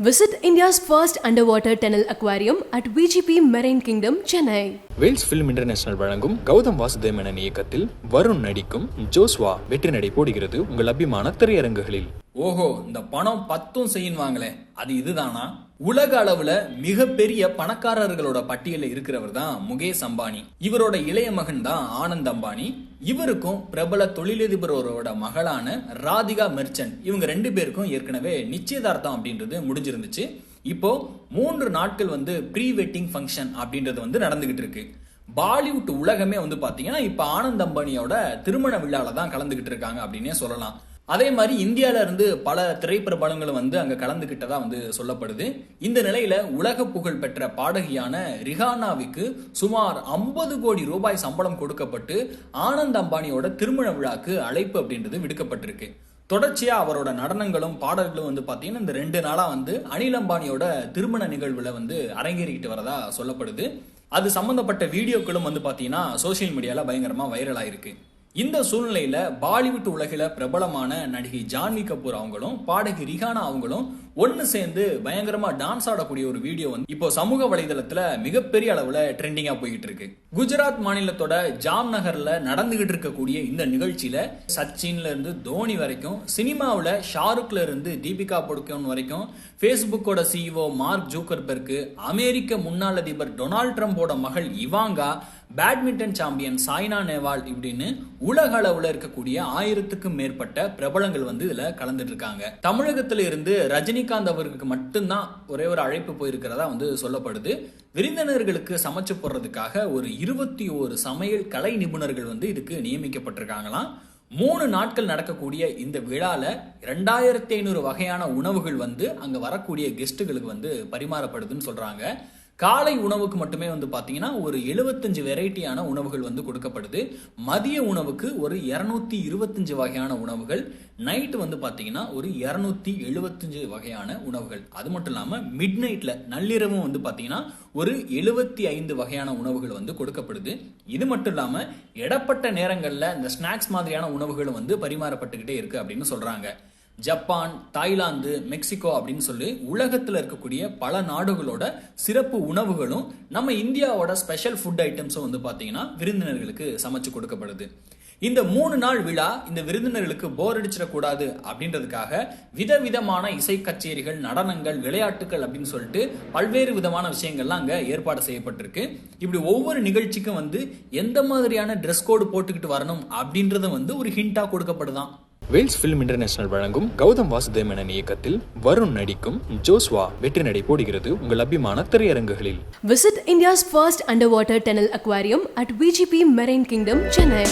Visit India's first underwater tunnel aquarium at VGP Marine Kingdom, Chennai. Vels film international வழங்கும் கௌதம் வாசுதேவ் மேனன் இயக்கத்தில் வருண் நடிக்கும் ஜோஸ்வா வெற்றி நடை போடுகிறது உங்கள் அபிமான திரையரங்குகளில் ஓஹோ இந்த பணம் பத்தும் செய்யுவாங்களே அது இதுதானா? உலக அளவுல மிகப்பெரிய பணக்காரர்களோட பட்டியலில் இருக்கிறவர் தான் முகேஷ் அம்பானி. இவரோட இளைய மகன் தான் ஆனந்த் அம்பானி. இவருக்கும் பிரபல தொழிலதிபரோட மகளான ராதிகா மெர்ச்சன்ட். இவங்க ரெண்டு பேருக்கும் ஏற்கனவே நிச்சயதார்த்தம் அப்படின்றது முடிஞ்சிருந்துச்சு. இப்போ மூன்று நாட்கள் வந்து ப்ரீ வெட்டிங் ஃபங்க்ஷன் அப்படின்றது வந்து நடந்துகிட்டு இருக்கு. பாலிவுட் உலகமே வந்து பாத்தீங்கன்னா இப்ப ஆனந்த் அம்பானியோட திருமண விழால தான் கலந்துகிட்டு இருக்காங்க அப்படின்னே சொல்லலாம். அதே மாதிரி இந்தியாவில இருந்து பல திரைப்பிரபலங்களும் வந்து அங்க கலந்துகிட்டதா வந்து சொல்லப்படுது. இந்த நிலையில உலக புகழ் பெற்ற பாடகியான ரிஹானாவுக்கு சுமார் 50 கோடி ரூபாய் சம்பளம் கொடுக்கப்பட்டு ஆனந்த் அம்பானியோட திருமண விழாக்கு அழைப்பு அப்படின்றது விடுக்கப்பட்டிருக்கு. தொடர்ச்சியா அவரோட நடனங்களும் பாடல்களும் வந்து பாத்தீங்கன்னா இந்த ரெண்டு நாளா வந்து அனில் அம்பானியோட திருமண நிகழ்வுல வந்து அரங்கேறிக்கிட்டு வரதா சொல்லப்படுது. அது சம்பந்தப்பட்ட வீடியோக்களும் வந்து பாத்தீங்கன்னா சோஷியல் மீடியால பயங்கரமா வைரல் ஆயிருக்கு. இந்த சூழ்நிலையில பாலிவுட் உலகில பிரபலமான நடிகை ஜான்வி கபூர் அவங்களும் பாடகி ரிஹானா அவங்களும் ஒன்னு சேர்ந்து பயங்கரமா டான்ஸ் ஆடக்கூடிய ஒரு வீடியோ வந்து இப்போ சமூக வலைதளத்துல மிகப்பெரிய அளவுல ட்ரெண்டிங்கா போயிட்டு இருக்கு குஜராத் மாநிலத்தோட ஜாம் நகர்ல நடந்துகிட்டு இருக்கக்கூடிய இந்த நிகழ்ச்சியில சச்சின்ல இருந்து தோனி வரைக்கும் சினிமாவில் ஷாருக்ல இருந்து தீபிகா படுக்கோன் வரைக்கும் ஃபேஸ்புக்கோட சிஇஓ மார்க் ஜூக்கர்பெர்க்கு அமெரிக்க முன்னாள் அதிபர் டொனால்ட் ட்ரம்போட மகள் Ivanka badminton champion Saina Nehwal இப்படின்னு உலக அளவில் இருக்கக்கூடிய ஆயிரத்துக்கும் மேற்பட்ட பிரபலங்கள் வந்து இதில் கலந்துட்டு இருக்காங்க தமிழகத்தில் இருந்து ரஜினிகாந்த் அவருக்கு மட்டும்தான் ஒரே ஒரு அழைப்பு போயிருக்கிறதா வந்து சொல்லப்படுது. விருந்தினர்களுக்கு சமைச்சு போடுறதுக்காக ஒரு இருபத்தி ஒரு சமையல் கலை நிபுணர்கள் வந்து இதுக்கு நியமிக்கப்பட்டிருக்காங்களாம். மூணு நாட்கள் நடக்கக்கூடிய இந்த விழால ரெண்டாயிரத்தி ஐநூறு வகையான உணவுகள் வந்து அங்க வரக்கூடிய கெஸ்ட்டுகளுக்கு வந்து பரிமாறப்படுதுன்னு சொல்றாங்க. காலை உணவுக்கு மட்டுமே வந்து பார்த்தீங்கன்னா ஒரு எழுபத்தஞ்சு வெரைட்டியான உணவுகள் வந்து கொடுக்கப்படுது. மதிய உணவுக்கு ஒரு இரநூத்தி இருபத்தஞ்சு வகையான உணவுகள். நைட் வந்து பார்த்தீங்கன்னா ஒரு இரநூத்தி எழுபத்தஞ்சு வகையான உணவுகள். அது மட்டும் இல்லாமல் மிட் நைட்டில் நள்ளிரவும் வந்து பார்த்தீங்கன்னா ஒரு எழுபத்தி ஐந்து வகையான உணவுகள் வந்து கொடுக்கப்படுது. இது மட்டும் இல்லாமல் இடப்பட்ட நேரங்களில் இந்த ஸ்நாக்ஸ் மாதிரியான உணவுகளும் வந்து பரிமாறப்பட்டுக்கிட்டே இருக்குது அப்படின்னு சொல்கிறாங்க ஜப்பான் தாய்லாந்து மெக்சிகோ அப்படின்னு சொல்லி உலகத்தில் இருக்கக்கூடிய பல நாடுகளோட சிறப்பு உணவுகளும் நம்ம இந்தியாவோட ஸ்பெஷல் ஃபுட் ஐட்டம்ஸும் வந்து பார்த்தீங்கன்னா விருந்தினர்களுக்கு சமைச்சு கொடுக்கப்படுது. இந்த மூணு நாள் விழா இந்த விருந்தினர்களுக்கு போர் அடிச்சிடக்கூடாது அப்படின்றதுக்காக விதவிதமான இசை கச்சேரிகள் நடனங்கள் விளையாட்டுகள் அப்படின்னு சொல்லிட்டு பல்வேறு விதமான விஷயங்கள்லாம் அங்கே ஏற்பாடு செய்யப்பட்டிருக்கு. இப்படி ஒவ்வொரு நிகழ்ச்சிக்கும் வந்து எந்த மாதிரியான ட்ரெஸ் கோடு போட்டுக்கிட்டு வரணும் அப்படின்றத வந்து ஒரு ஹிண்டாக கொடுக்கப்படுதான். வேல்ஸ் ஃபிலிம் இன்டர்நேஷனல் வழங்கும் கௌதம் வாசுதேவ் இயக்கத்தில் வருண் நடிக்கும் ஜோஸ்வா வெற்றி நடை போடுகிறது உங்கள் அபிமான திரையரங்குகளில். Visit India's first under water tunnel aquarium at VGP marine kingdom Chennai